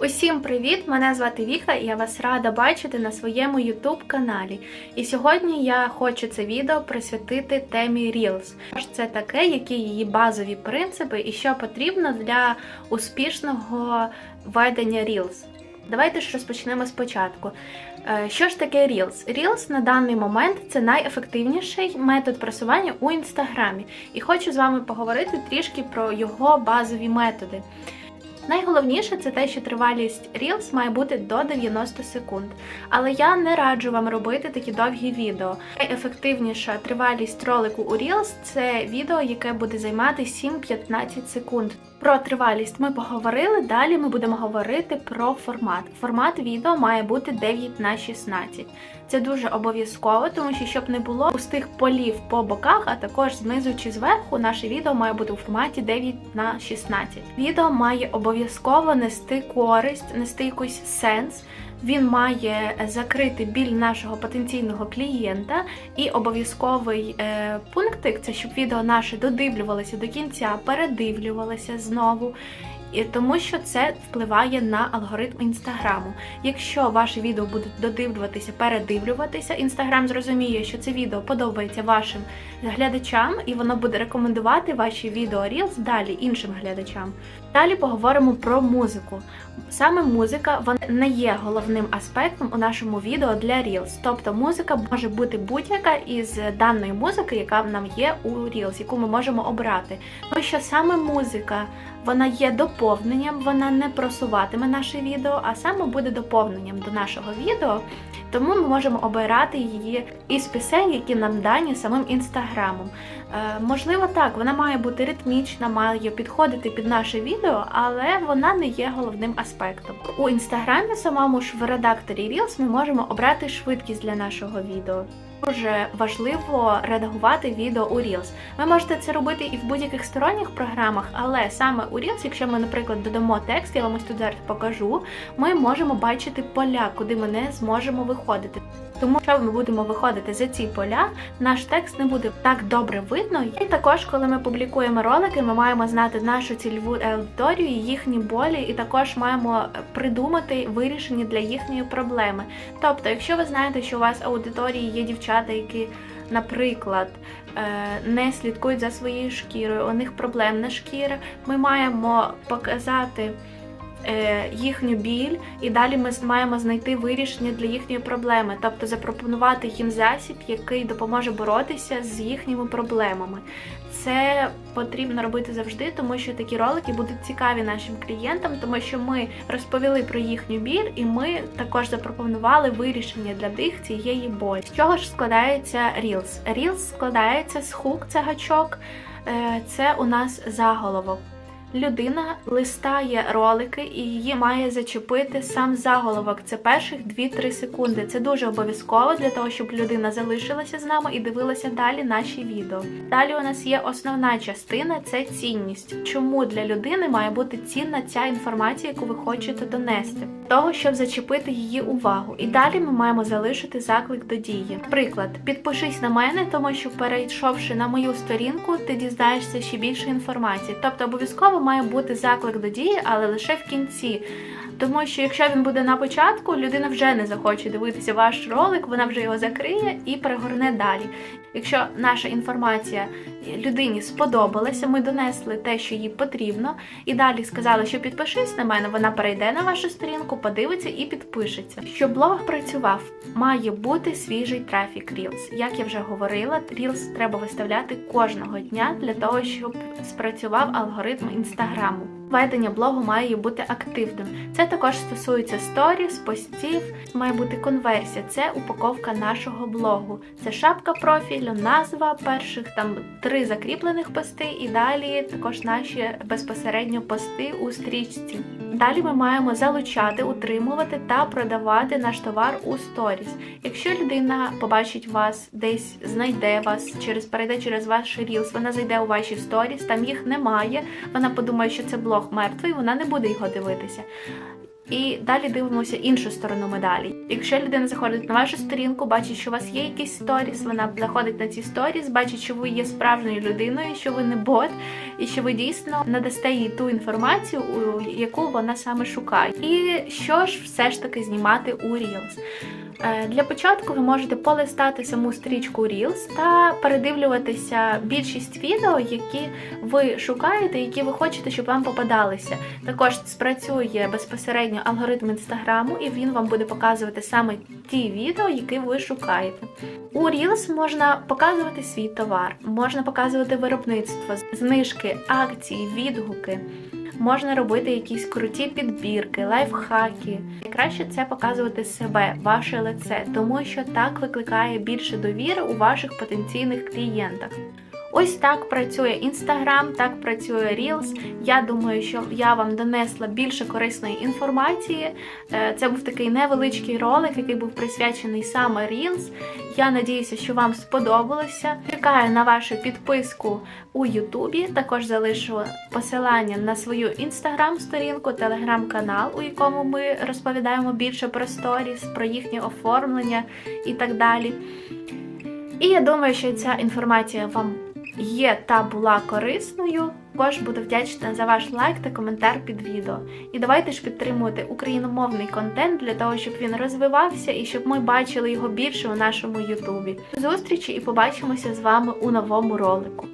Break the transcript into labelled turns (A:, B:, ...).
A: Усім привіт! Мене звати Віка і я вас рада бачити на своєму YouTube каналі. І сьогодні я хочу це відео присвятити темі Reels. Це таке, які її базові принципи і що потрібно для успішного ведення Reels. Давайте ж розпочнемо спочатку. Е, Що ж таке Reels? Reels на даний момент це найефективніший метод просування у інстаграмі. І хочу з вами поговорити трішки про його базові методи. Найголовніше це те, що тривалість Reels має бути до 90 секунд. Але я не раджу вам робити такі довгі відео. Найефективніша тривалість ролику у Reels – це відео, яке буде займати 7-15 секунд. Про тривалість ми поговорили. Далі ми будемо говорити про формат. Формат відео має бути 9 на 16. Це дуже обов'язково, тому що щоб не було пустих полів по боках, а також знизу чи зверху, наше відео має бути у форматі 9 на 16. Відео має обов'язково нести користь, нести якийсь сенс. Він має закрити біль нашого потенційного клієнта, і обов'язковий е, пунктик це щоб відео наше додивлювалося до кінця, передивлювалося знову. І тому що це впливає на алгоритм інстаграму. Якщо ваше відео буде додивлюватися, передивлюватися, інстаграм зрозуміє, що це відео подобається вашим глядачам, і воно буде рекомендувати ваші відео Reels далі іншим глядачам. Далі поговоримо про музику. Саме музика вона не є головним аспектом у нашому відео для Reels. Тобто музика може бути будь-яка із даної музики, яка нам є у Reels, яку ми можемо обрати. Тому що саме музика вона є доповненням, вона не просуватиме наше відео, а саме буде доповненням до нашого відео. Тому ми можемо обирати її із пісень, які нам дані самим інстаграмом. Е, можливо, так, вона має бути ритмічна, має підходити під наше відео, але вона не є головним аспектом. У інстаграмі самому ж в редакторі Reels ми можемо обрати швидкість для нашого відео. Дуже важливо редагувати відео у Reels. Ви можете це робити і в будь-яких сторонніх програмах, але саме у Reels, якщо ми, наприклад, додамо текст, я вам ось тут зараз покажу, ми можемо бачити поля, куди ми не зможемо виходити. Тому, якщо ми будемо виходити за ці поля, наш текст не буде так добре видно. І також, коли ми публікуємо ролики, ми маємо знати нашу цільову аудиторію, їхні болі, і також маємо придумати вирішення для їхньої проблеми. Тобто, якщо ви знаєте, що у вас аудиторії є дівчата, які Наприклад, не слідкують за своєю шкірою, у них проблемна шкіра. Ми маємо показати е, їхню біль, і далі ми маємо знайти вирішення для їхньої проблеми, тобто запропонувати їм засіб, який допоможе боротися з їхніми проблемами. Це потрібно робити завжди, тому що такі ролики будуть цікаві нашим клієнтам, тому що ми розповіли про їхню біль, і ми також запропонували вирішення для них цієї болі. З чого ж складається Reels? Reels складається з хук, це гачок, е, це у нас заголовок. Людина листає ролики і її має зачепити сам заголовок. Це перших 2-3 секунди. Це дуже обов'язково для того, щоб людина залишилася з нами і дивилася далі наші відео. Далі у нас є основна частина це цінність. Чому для людини має бути цінна ця інформація, яку ви хочете донести, того, щоб зачепити її увагу. І далі ми маємо залишити заклик до дії. Приклад, підпишись на мене, тому що перейшовши на мою сторінку, ти дізнаєшся ще більше інформації. Тобто обов'язково має бути заклик до дії, але лише в кінці. Тому що якщо він буде на початку, людина вже не захоче дивитися ваш ролик, вона вже його закриє і перегорне далі. Якщо наша інформація людині сподобалася, ми донесли те, що їй потрібно, і далі сказали, що підпишись на мене, вона перейде на вашу сторінку, подивиться і підпишеться. Щоб блог працював, має бути свіжий трафік Reels. Як я вже говорила, Reels треба виставляти кожного дня для того, щоб спрацював алгоритм інстаграму. Ведення блогу має бути активним. Це також стосується сторіс, постів, має бути конверсія. Це упаковка нашого блогу. Це шапка профілю, назва перших там три закріплених пости, і далі також наші безпосередньо пости у стрічці. Далі ми маємо залучати, утримувати та продавати наш товар у сторіс. Якщо людина побачить вас, десь знайде вас, через перейде через ваш Reels, вона зайде у ваші сторіс, там їх немає. Вона подумає, що це блог мертвий, вона не буде його дивитися. І далі дивимося іншу сторону медалі. Якщо людина заходить на вашу сторінку, бачить, що у вас є якісь сторіс, вона заходить на ці сторіс, бачить, що ви є справжньою людиною, що ви не бот, і що ви дійсно надасте їй ту інформацію, яку вона саме шукає. І що ж все ж таки знімати у Reels? Е, Для початку ви можете полистати саму стрічку Reels та передивлюватися більшість відео, які ви шукаєте, які ви хочете, щоб вам попадалися. Також спрацює безпосередньо алгоритм інстаграму, і він вам буде показувати саме ті відео, які ви шукаєте. У Reels можна показувати свій товар, можна показувати виробництво, знижки, акції, відгуки. Можна робити якісь круті підбірки, лайфхаки. Найкраще це показувати себе, ваше лице, тому що так викликає більше довіри у ваших потенційних клієнтах. Ось так працює Instagram, так працює Reels. Я думаю, що я вам донесла більше корисної інформації. Е, Це був такий невеличкий ролик, який був присвячений саме Reels. Я надіюся, що вам сподобалося. Чекаю на вашу підписку у Ютубі. Також залишу посилання на свою інстаграм-сторінку, телеграм-канал, у якому ми розповідаємо більше про сторіс, про їхнє оформлення і так далі. І я думаю, що ця інформація вам є та була корисною. Також буду вдячна за ваш лайк та коментар під відео. І давайте ж підтримувати україномовний контент для того, щоб він розвивався і щоб ми бачили його більше у нашому Ютубі. Зустрічі і побачимося з вами у новому ролику.